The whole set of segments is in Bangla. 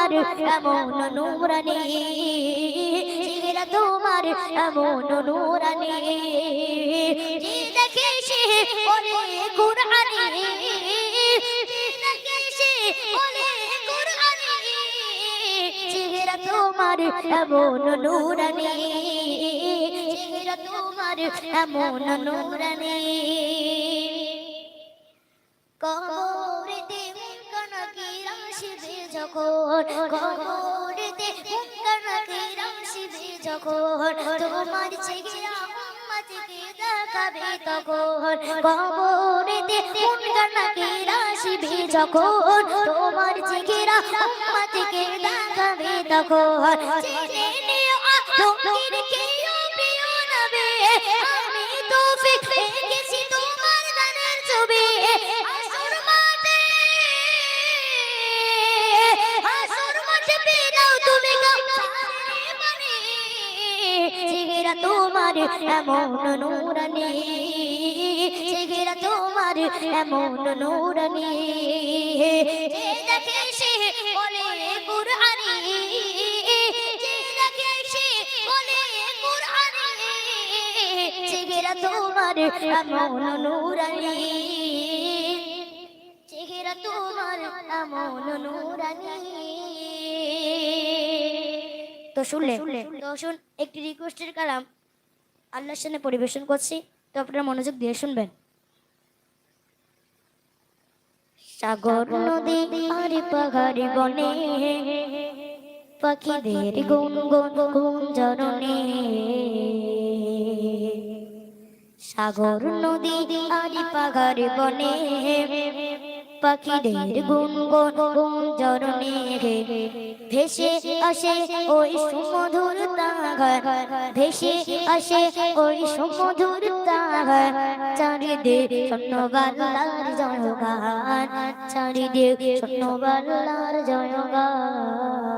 তোমার এমন নুরানি চেহারা তোমার এমন নুরানি, যে দেখে সে বলে কুরআনি, যে সে বলে কুরআনি চেহারা তোমার এমন নুরানি চেহারা তোমার এমন নুরানি। নাকির আসিবে যখন কবরেতে মুনকার নাকির আসিবে যখন, তোমার চেহারা উম্মতকে দেখাবে তখন কবরেতে মুনকার নাকির তোমার চেহারা উম্মতকে দেখাবে তখন তোমার এমন নূরানি চেহারা তোমার এমন নূরানি। যে দেখে সে বলে কুরআনি যে দেখে সে বলে কুরআনি চেহারা তোমার এমন নূরানি। চেহারা তোমার এমন নূরানি। তো শুনলে তো শুন একটি রিকোয়েস্টের কালাম। আল্লাহর সামনে পরিবেশন করছি তো আপনারা মনোযোগ দিয়ে শুনবেন। সাগর নদী আর পাহাড়ি বনে পাখিদের গুন গুন গুন জরনে সাগর নদী আর পাহাড়ি বনে পাখিদের গুন গুন গুন জরনে ভেসে আসে ওই সুমধুর তাহার ভেসে আসে ওই সুমধুর তাহার চারিদিক স্বর্ণবাল্লার জয়গান, চারিদিক স্বর্ণবাল্লার জয়গান।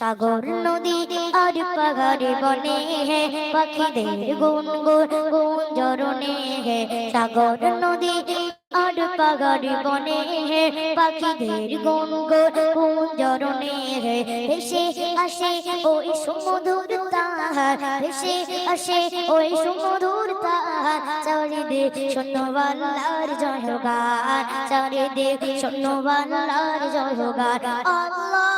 সাগর নদী আর পাহাড়ে বনে হে, পাখিদের গুন গুন গুন জরনে হে। সাগর নদী আর পাহাড়ে বনে হে, পাখিদের গুন গুন গুন জরনে হে। ভেসে আসে ওই সুমধুর তাহার, ভেসে আসে ওই সুমধুর তাহার। চারিদিক শূন্যবাল্লার জয়গান, চারিদিক শূন্যবাল্লার জয়গান। আল্লাহ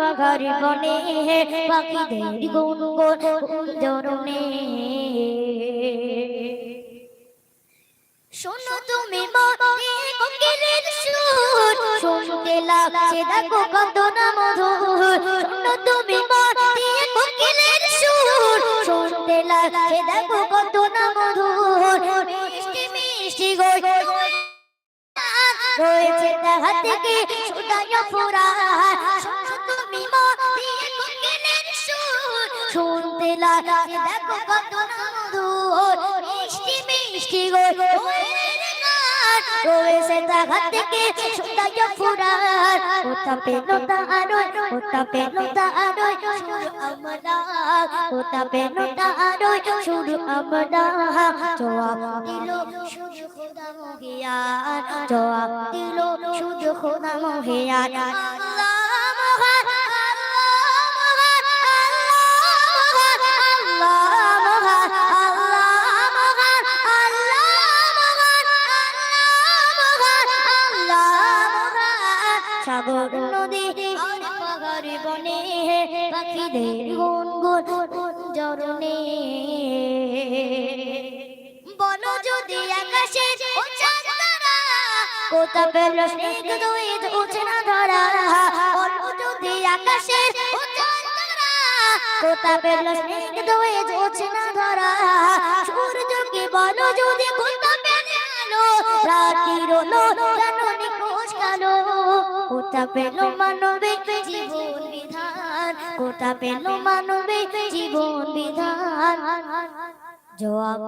পাহাড়ি বনে, পাখিদের গুন গুন জরনে শোনো তুমি মনে কোকিলের সুর, শুনতে লাগছে দেখো কত না মধুর। শোনো তুমি মনে কোকিলের সুর, শুনতে লাগছে দেখো কত না মধুর। মিষ্টি মিষ্টি গো রয়েছে দেখা থেকে সুদায় ফুরা। তুমি মনে কোকিলের সুর। শুনতে লাগছে, দেখো কত না মিষ্টি মিষ্টি গো রয়েছে দেখা থেকে সুদায় ফুরা ওটা পেল তারই ওটা পেল তারই শুরু আমরা। ওটা পেল তারই শুরু আমরা। জবাব দিল শুধু খোদা মহিয়ান। জবাব দিল শুধু খোদা মহিয়ান। পাখিদের গুন গুন গুন জরনে বলো যদি আকাশে কোথা পেল স্নিগ্ধ দুই উঠে না ধরা? বলো যদি আকাশে কোথা পেল স্নিগ্ধ দুই উঠে না ধরা সূর্যকে বলো যদি কোথা পেলে আলো? রাতির আলো কেন নিখোঁজ কালো। কোথা পেল মানবিক কোটা পেল মানবে জীবন বিধান। জবাব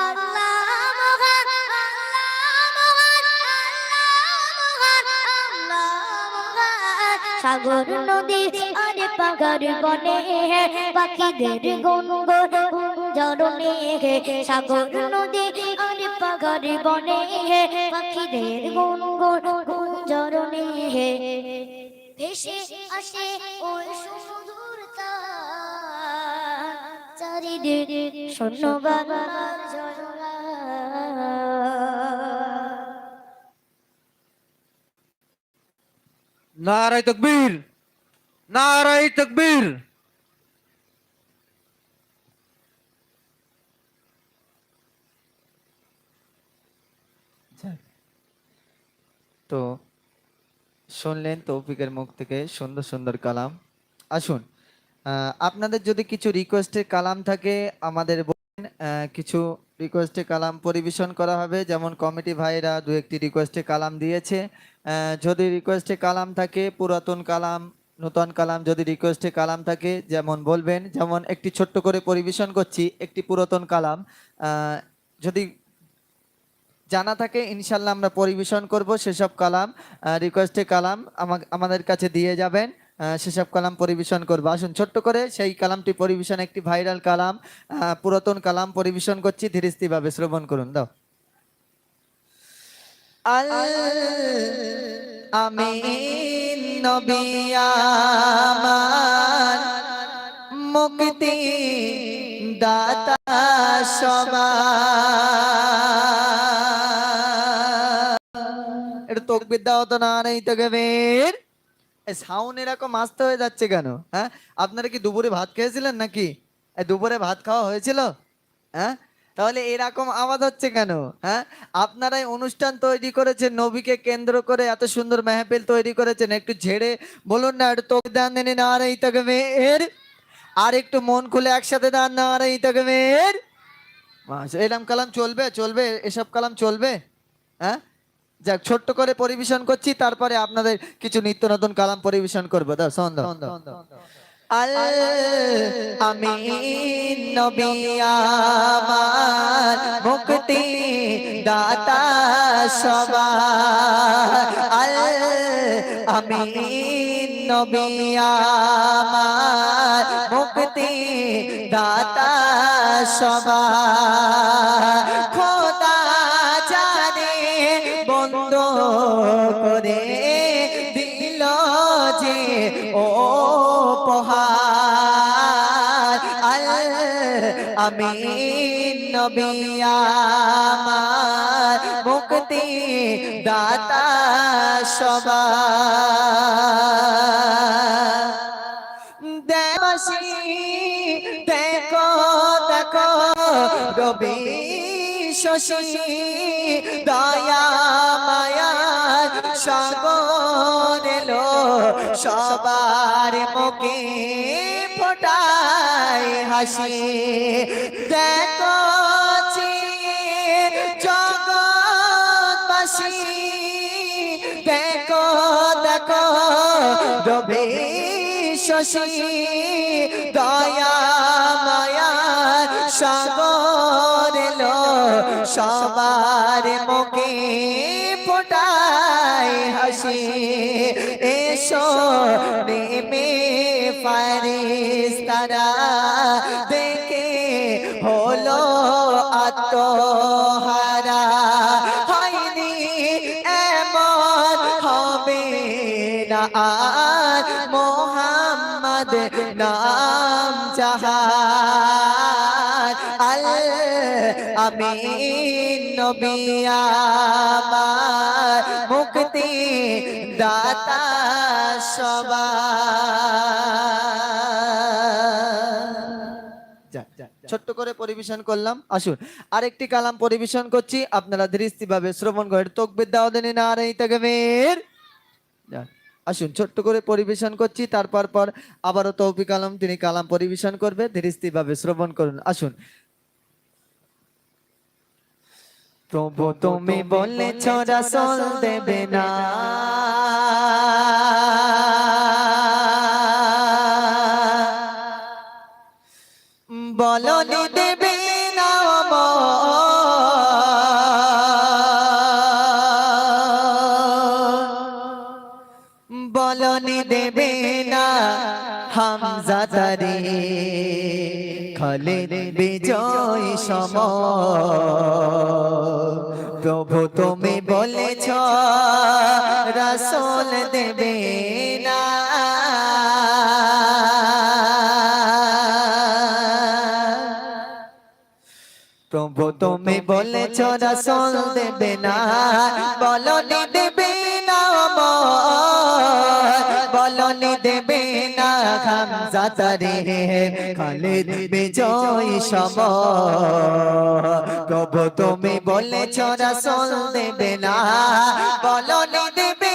আল্লাহ সাগর নদী পাগর বনে পাখিদের গঙ্গর জরনে সাগর নদী আর বনে পাখিদের গঙ্গর জরনে ভেসে আসে ওই সুদূর শূন্য বাংলার নারায় তকবীর নারায় তকবীর। তো শুনলেন তৌফিকের মুখ থেকে সুন্দর সুন্দর কালাম। আসুন আপনাদের যদি কিছু রিকোয়েস্টের কালাম থাকে, আমাদের বলেন কিছু রিকোয়েস্টে কালাম পরিবেশন করা হবে। যেমন কমিটি ভাইরা দু একটি রিকোয়েস্টে কালাম দিয়েছে। যদি রিকোয়েস্টে কালাম থাকে, পুরাতন কালাম, নতুন কালাম যদি রিকোয়েস্টে কালাম থাকে, যেমন বলবেন, যেমন একটি ছোট্ট করে পরিবেশন করছি, একটি পুরাতন কালাম যদি জানা থাকে, ইনশাল্লাহ আমরা পরিবেশন করব সেসব কালাম রিকোয়েস্টে কালাম আমাদের কাছে দিয়ে যাবেন সেসব কালাম পরিবেশন করব। আসুন ছোট্ট করে সেই কালামটি পরিবেশন, একটি ভাইরাল কালাম পুরাতন কালাম পরিবেশন করছি, ধীরস্থিরভাবে শ্রবণ করুন, দাও। নবী মুক্তি দাতা সবার। এটা তকবির দাও তো না নেই তকবীর সাউন্ড এরকম আসতে হয়ে যাচ্ছে কেন? হ্যাঁ? আপনারা কি দুপুরে ভাত খেয়েছিলেন নাকি? দুপুরে ভাত খাওয়া হয়েছিল? হ্যাঁ? তাহলে এরকম আওয়াজ হচ্ছে কেন? হ্যাঁ? আপনারাই অনুষ্ঠান তৈরি করেছেন, নবীকে কেন্দ্র করে এত সুন্দর মেহফিল তৈরি করেছেন, একটু ঝেড়ে বলুন না, একটু তোকে দান দেনে, না আর এই তকবীর আর একটু মন খুলে একসাথে দান, না আর এই মাস- এরম কালাম চলবে চলবে, এসব কালাম চলবে? হ্যাঁ? যাক, ছোট্ট করে পরিবেশন করছি, তারপরে আপনাদের কিছু নিত্য নতুন কালাম পরিবেশন করব। আমি মুক্তি দাতা আল আমি নবী আমার মুক্তি দাতা সবার। আমি নবী আমার, মুক্তি দাতা সবার। দেবাসী দেখো দেখো, রবি শশী, দয়া মায়া এলো সবার মুখে। হাসি। দেখো জগৎবাসী। দেখো দেখো, রবি শশী। দয়া, মায়া, সাগর এলো। সবার মুখে ফোটায় হাসি। এসো তারা দেখে হলো আত্মহারা। হয়নি এমন হবে না আর মোহাম্মদ নাম জাহার আল আমি নবী আমার মুক্তি দাতা সবার। ছোট্ট করে পরিবেশন করলাম। আসুন, আরেকটি কালাম পরিবেশন করছি। আপনারা দৃষ্টি ভাবে শ্রবণ করেন তকবির দাও দেন না আর এই আসুন, ছোট্ট করে পরিবেশন করছি। তারপর পর আবারও তৌফিক আলম, তিনি কালাম পরিবেশন করবে। দৃষ্টি ভাবে শ্রবণ করুন। আসুন। প্রভু তুমি বলেছ, রাসূল দেবে না। বলনি দেবে না বল বলনি দেবে না হামজা তারে। খালিদ বিজয় সম প্রভু তুমি বলেছ, রসুল দেবে না। প্রভু তুমি বলেছ রসুল দেবে না। বলনি দেবে না বলনি দেবে না খামজা তারে খালিদ বিজয় প্রভু, তুমি বলেছ রসুল দেবে না। বলনি দেবে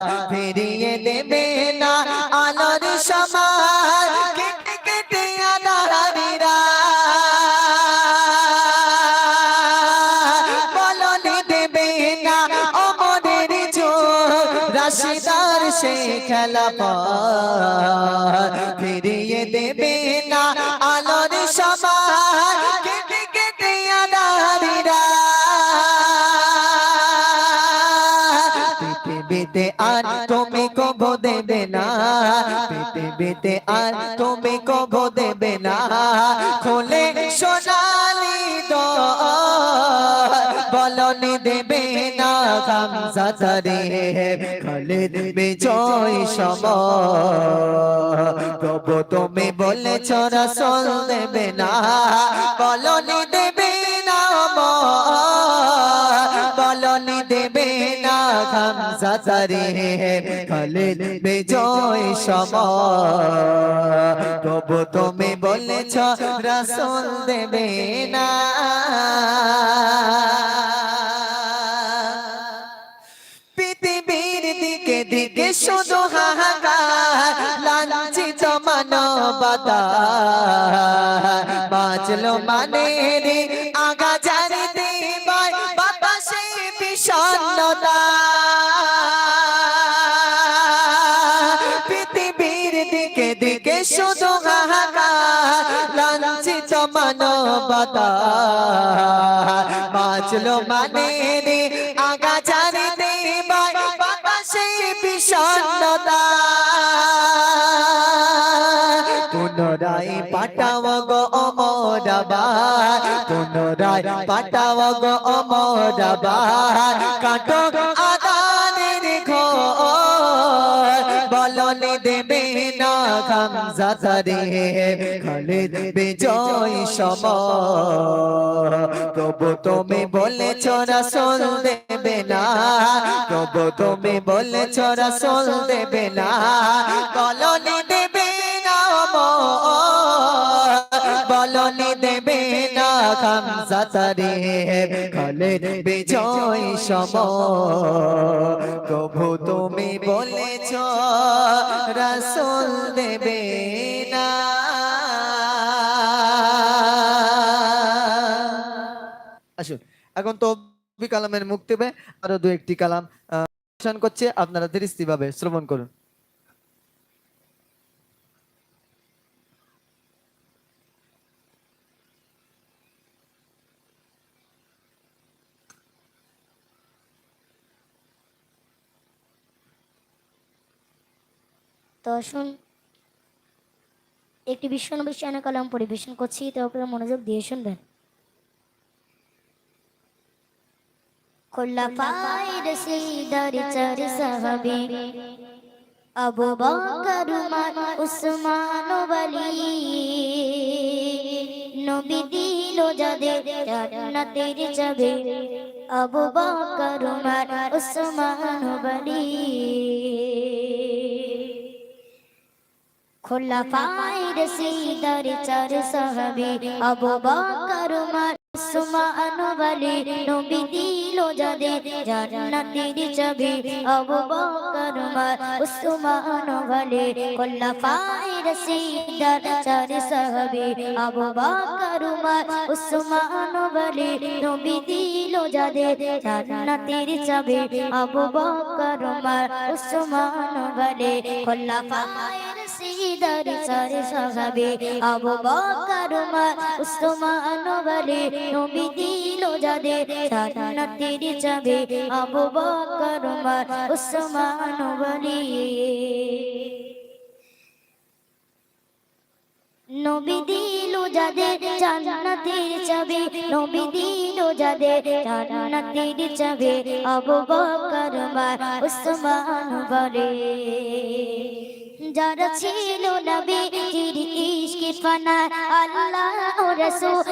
ফিরিয়ে দেবে না আলোর সমাজ কেটে কেটে আধারিরা বলন দেবে না অমরের রাশিদার সে খেলা পার আর তুমি কব দেবে না। পৃথিবীতে আর তুমি কব দেবে না। খোলে সোনালি বলনি দেবে না কামজা তারে দেবে বিজয় সম। প্রভু তুমি বলেছ রসল দেবে না। বলনি দেবে না তারে খালিদ বিজয় সম প্রভু তুমি বলেছ, রসল দেবে না। পৃথিবীর দিকে দিকে শুধু হাহাকার, লাঞ্ছিত মানবতা। বাঁচলো মানে বাঁচলো মানে রে আগা জানিতে বাতাসে বিষণ্ণতা। পুনরায় পাঠাও গো অমরাবার পুনরায় পাঠাও গো অমরাবার কাটো আদানের বলনে দেবে না খামজা তারে খালিদ জয় তবু তুমি বলেছ রাসূল দেবে না, তবু তুমি বলেছ দেবে না। বলনে দেবে না বলনি দেবে না খামজা তারে। খালিদ বিজয় সম। প্রভু তুমি বলেছ, রাসূল দেবে না। আসুন, এখন তো কালামের মুক্তি হবে আরও দু একটি কালাম করছে। আপনারা দৃষ্টি ভাবে শ্রবণ করুন। তো আসুন একটি বিশ্বনবী চায়না কালাম পরিবেশন করছি, তো আপনারা মনোযোগ দিয়ে শুনবেন। খোলাফায়ে রশিদার চার সাহাবী, আবু বকর, উমর, উসমান ও আলী নবী দিল যাদের জান্নাতের যাবে আবু বকর, উমর, উসমান ও আলী খোলাফায়ে রশিদার চার সাহাবী, আবু বকর উমর উসমান বলে নবী দিল যাদের জান্নাতের চাবি। আবু বকর উমর উসমান বলে খোলাফায়ে রাশিদার চার সাহাবী, আবু বকর উমর উসমান বলে নবী দিল যাদের জান্নাতের চাবি। আবু বকর উমর উসমান বলে খোলাফায়ে রাশিদার চার সাহাবী আবু বকর উমর, উসমান বলে নবী দিল যাদের জান্নাতের চাবি আবু বকর উমর, উসমান বলে নবী দিল যাদের জান্নাতের চাবি নবী দিল যাদের জান্নাতের চাবি আবু বকর উসমান বলে যারা ছিল নবী জির ইশকে ফানা আল্লাহ ও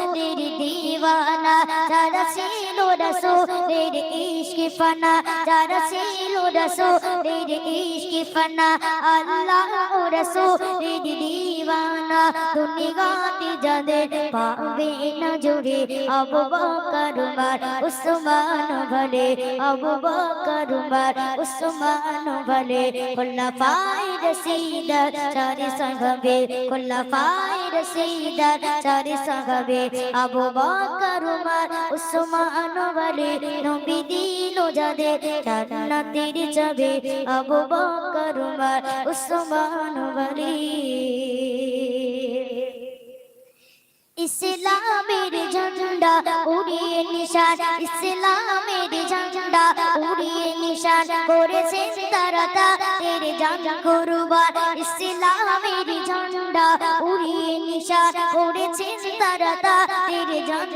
রাসূলের দিওয়ানা যারা ছিল রাসূলের ইশকে ফানা যারা ছিল রাসূলের ইশকে ফানা আল্লাহ ও রাসূলের দিওয়ানা দুনিয়াতে যাদের পাবে না জোরে আবু বকর উমর উসমান বলে আবু বকর উমর উসমান বলে খোলাফায়ে রশিদার চার সাহাবে খোলাফায়ে রশিদার চার সাহাবে আবু বকর, উমর, উসমান বলে নবী দিল যাদের জান্নাতের চাবি। আবু বকর, উমর, উসমান ইসলামের ঝান্ডা উড়িয়ে নিশান, ইসলামের ঝান্ডা উড়িয়ে নিশান করেছেন তারা, তাদের জান কুরবান ইসলামের ঝান্ডা উড়িয়ে নিশান করেছেন তারা, তাদের জান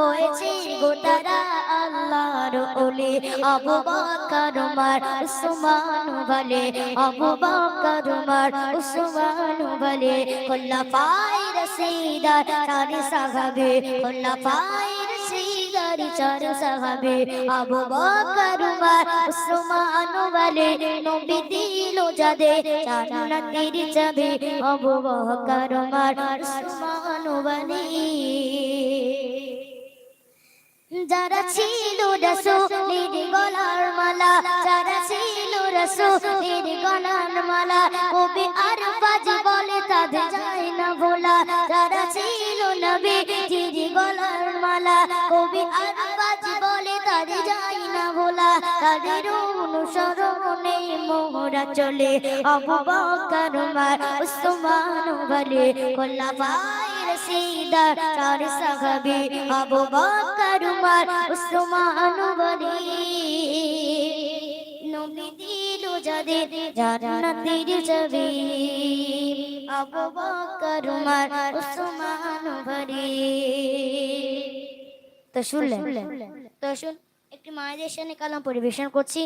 হয়েছে গোটারা আল্লাহর ওলি আবু বকর, উমর, উসমান বলে আবু বকর, উমর, উসমান বলে খোলাফায়ে রশিদার, চার সাহাবে খোলাফায়ে রশিদার চার সাহাবে আবু বকর উমর উসমান ওয়ালি নবী দিল যাদের জান্নাতের চাবি। আবু বকর উমর উসমান বলে যারা ছিল রসুলের গলার মালা, যারা ছিল রসুলের গলার মালা, কবি আর বাজি বলে তাদের যায় না ভোলা। যারা ছিল নবী জির গলার মালা, কবি আর বাজি বলে তাদের যায় না ভোলা। তাদের অনুসরণে মোহরা চলে, আবু বকর উসমান বলে খোলাফায়ে রশিদার চার সাহাবী আবু বকর উমর উসমান বলে নবী দিল যাদের জান্নাতের চাবি আবু বকর উমর উসমান বলে তো শুনলেন? তো শুন একটি মায়েদের সামনে কালাম পরিবেশন করছি।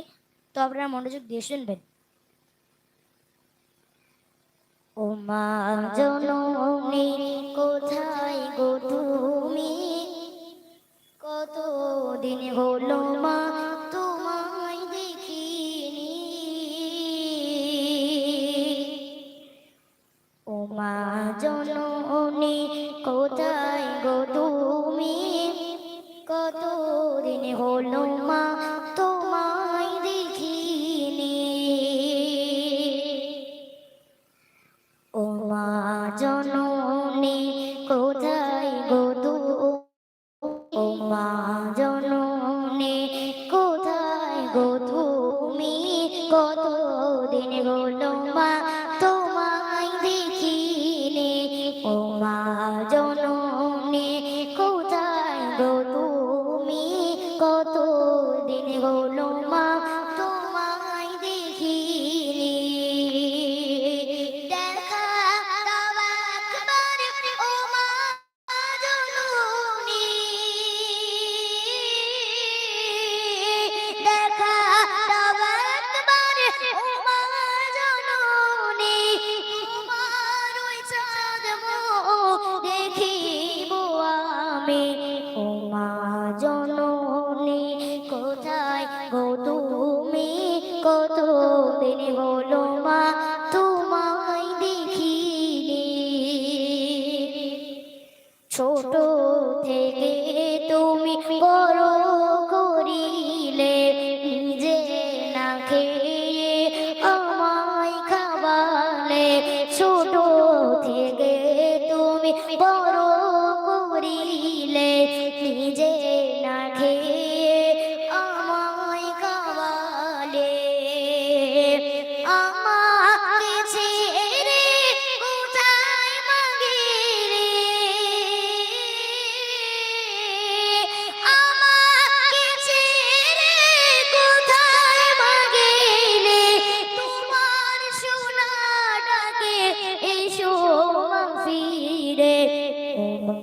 তো আপনারা মনোযোগ দিয়ে শুনবেন। ও মা জননী কোথায় গো তুমি? কত দিন হলো মা তোমায় দেখিনি। ও মা জননী কোথায় গো তুমি? কত দিন হলো মা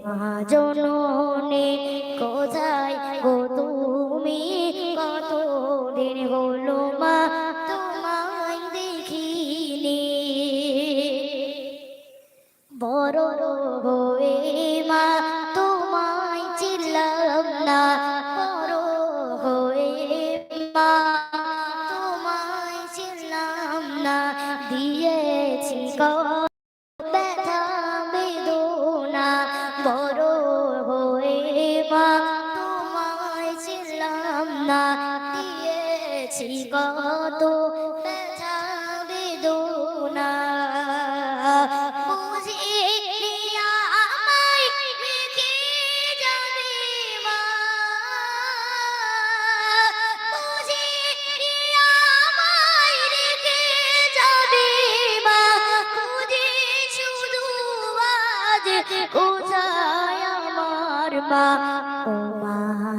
মা জননে কোথা কোথায় আমার মা ও মা।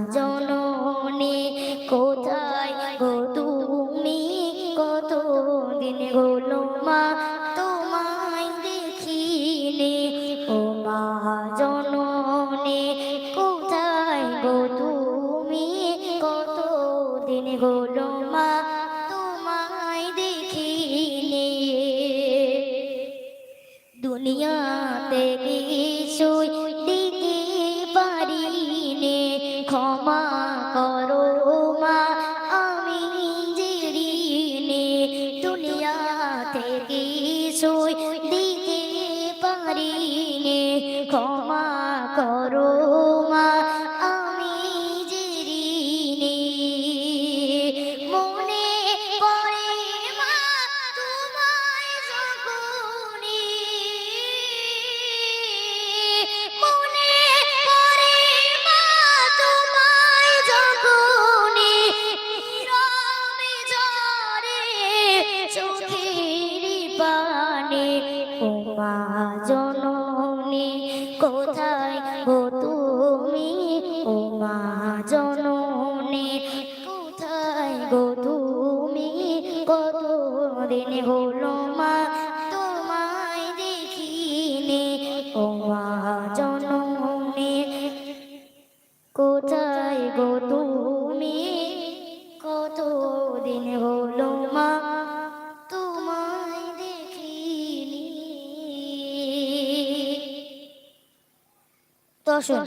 তো শোন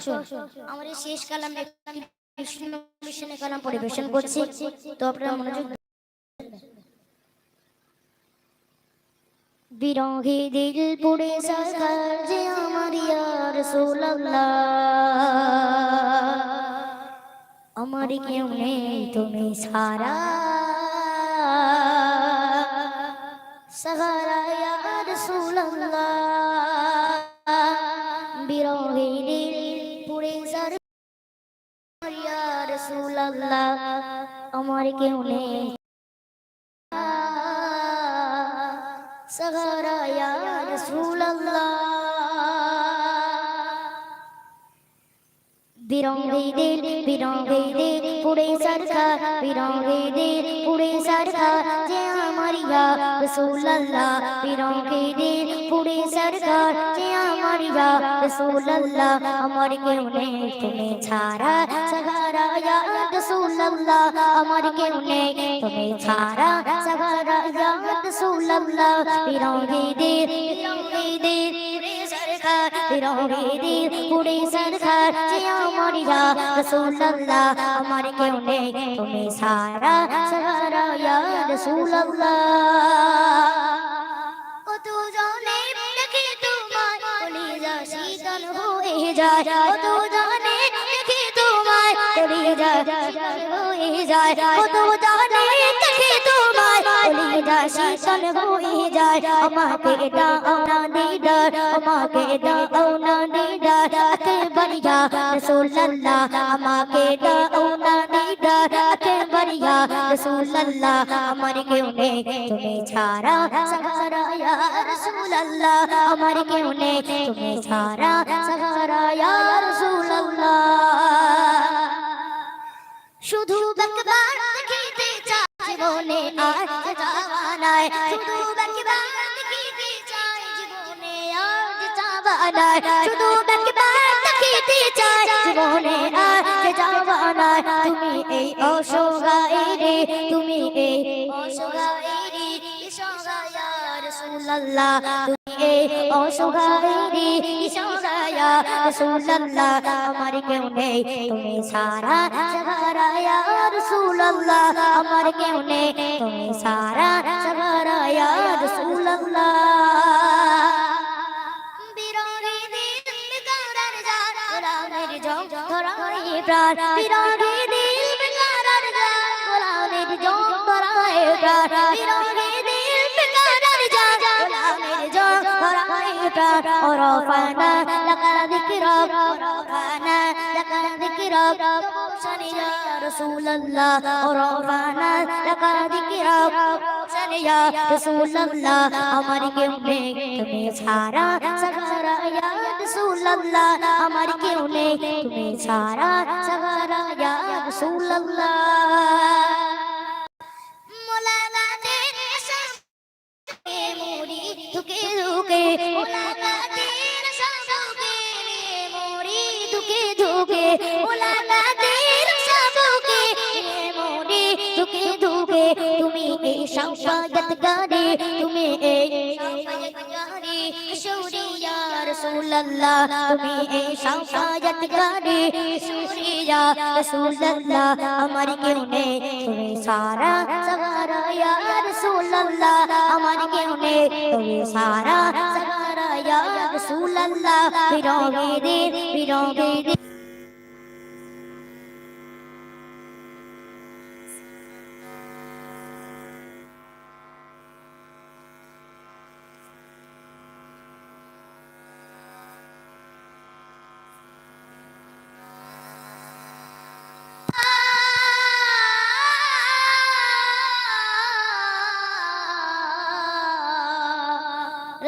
শেষ মিশনে কালাম পরিবেশন করছি। তো আপনারা মনোযোগ দিল পুড়ে সাকার যে আমার ইয়ার আমার কেউ নেই, তুমি সারা সাহারা ইয়ার সোলাল্লাহ। বিরহে দিল করিয়া রসুল্লাহ আমার কেউ নেই সহারায়া রসুল্লাহ বিরঙ্গীদের বিরঙ্গীদের পুরে সরকার বিরঙ্গীদের পুরে সরকার যে আমার ইয়া রসুল্লাহ বিরঙ্গীদের পুরে সরকার যে আমার ইয়া রসুল্লাহ আমার কেউ নেই, তুমি ছাড়া সহারা ইয়া রসুল্লাহ আমার কেউ নেই, তুমি ছাড়া সহারা ইয়া রসুল্লাহ বিরঙ্গীদের বিরঙ্গীদের सरकार तेरा मेरे दिल पूरे सरकार जिया मर जा रसूल अल्लाह हमारे क्यों ने तुम्हें सारा सहारा या रसूल अल्लाह ओ तू जाने लगे तुम्हार बोली जा शीतल होए जा ओ तू जाने लगे तुम्हार बोली जा शीतल होए जा ओ तू শীতল হয়ে যায়। আমাকে দাও না দিদার আমাকে দাও না দিদার আকবরিয়া রাসূলুল্লাহ, আমাকে দাও না দিদার আকবরিয়া রাসূলুল্লাহ, আমার কেউ নেই। তুমি ছাড়া সাহারা ইয়া রাসূলুল্লাহ, আমার কেউ নেই। তুমি ছাড়া সাহারা ইয়া রাসূলুল্লাহ। শুধু একবার দেখিতে চাই জীবনে আর যাওয়া নাই। শুধু একবার দেখিতে চাই জীবনে আর যাওয়া নাই। শুধু একবার দেখিতে মনে আছে জামানায় তুমি এই অসহায়রে তুমি এই অসহায়রে সহায়া রাসূলুল্লাহ। তুমি এই অসহায়রে সহায়া রাসূলুল্লাহ। আমার কেউ নেই, তুমি সারা সহারা রাসূলুল্লাহ আমার কেউ নেই তুমি সারা সহারা রাসূলুল্লাহ বিরোধী দিল বেকারার জান গোলামের জং ধরায় প্রাণ বিরোধী দিল বেকারার জান গোলামের জং ধরায় প্রাণ বিরোধী দিল বেকারার জান গোলামের জং ধরায় প্রাণ ওরফানা শানি ইয়া রাসূলুল্লাহ, ওরফানা লাকা যিকরাক শানি ইয়া রাসূলুল্লাহ, আমার কেউ নেই, তুমি ছাড়া সাহারা ইয়া রাসূলুল্লাহ, আমার কেউ নেই, তুমি ছাড়া সাহারা ইয়া রাসূলুল্লাহ। মোলাকাতের সবকে মরি দুকে দুকে মোলাকাতের সংসারত গারে তুমি এই সংসারত গারে শুরিয়া রাসূলুল্লাহ, তুমি এই সংসারত গারে শুরিয়া রাসূলুল্লাহ, আমার কেউ নেই, তুমি সারা সহারা ইয়া আমার কেউ নেই, তুমি সারা সহারা ইয়া রাসূলুল্লাহ বিরোগে দিন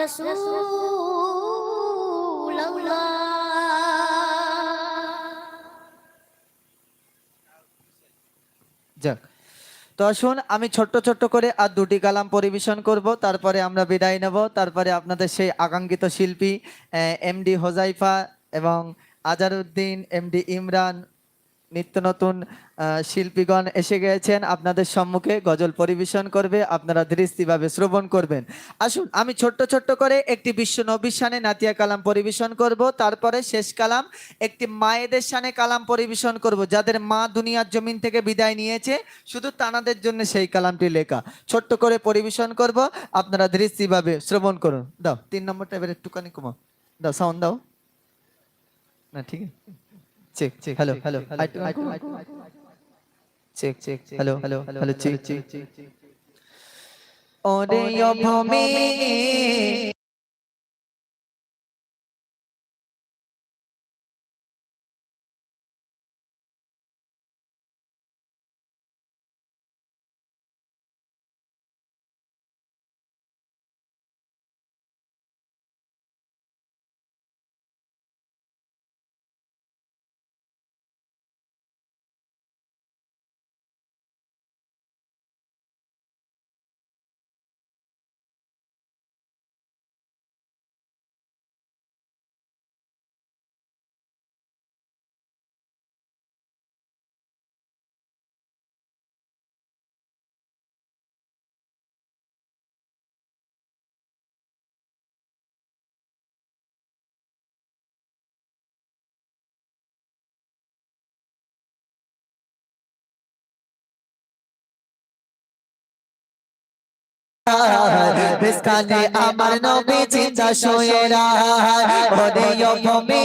দিন যাক, তো আসুন আমি ছোট্ট ছোট্ট করে আর দুটি কালাম পরিবেশন করব, তারপরে আমরা বিদায় নেব, তারপরে আপনাদের সেই আকাঙ্ক্ষিত শিল্পী এমডি হোজাইফা এবং আজারউদ্দিন, এমডি ইমরান নিত্য নতুন শিল্পীগণ এসে গিয়েছেন। আপনাদের সম্মুখে গজল পরিবেশন করবে, আপনারা দৃষ্টিভাবে শ্রবণ করবেন। আসুন, আমি ছোট্ট ছোট্ট করে একটি বিশ্ব নবীর সানে নাতিয়া কালাম পরিবেশন করব। তারপরে শেষ কালাম, একটি মায়েদের সানে কালাম পরিবেশন করব, যাদের মা দুনিয়ার জমিন থেকে বিদায় নিয়েছে। শুধু তানাদের জন্য সেই কালামটি লেখা। ছোট্ট করে পরিবেশন করব, আপনারা দৃষ্টিভাবে শ্রবণ করুন। দাও, তিন নম্বরটা এবার একটুখানি কমাও। দাও সাউন্ড দাও। না, ঠিক আছে। Check check hello hello check check hello hello hello check check ওরে ভূমি বেসকালে আমার নবী চিন্তা শোয়েরা ওরে ভূমি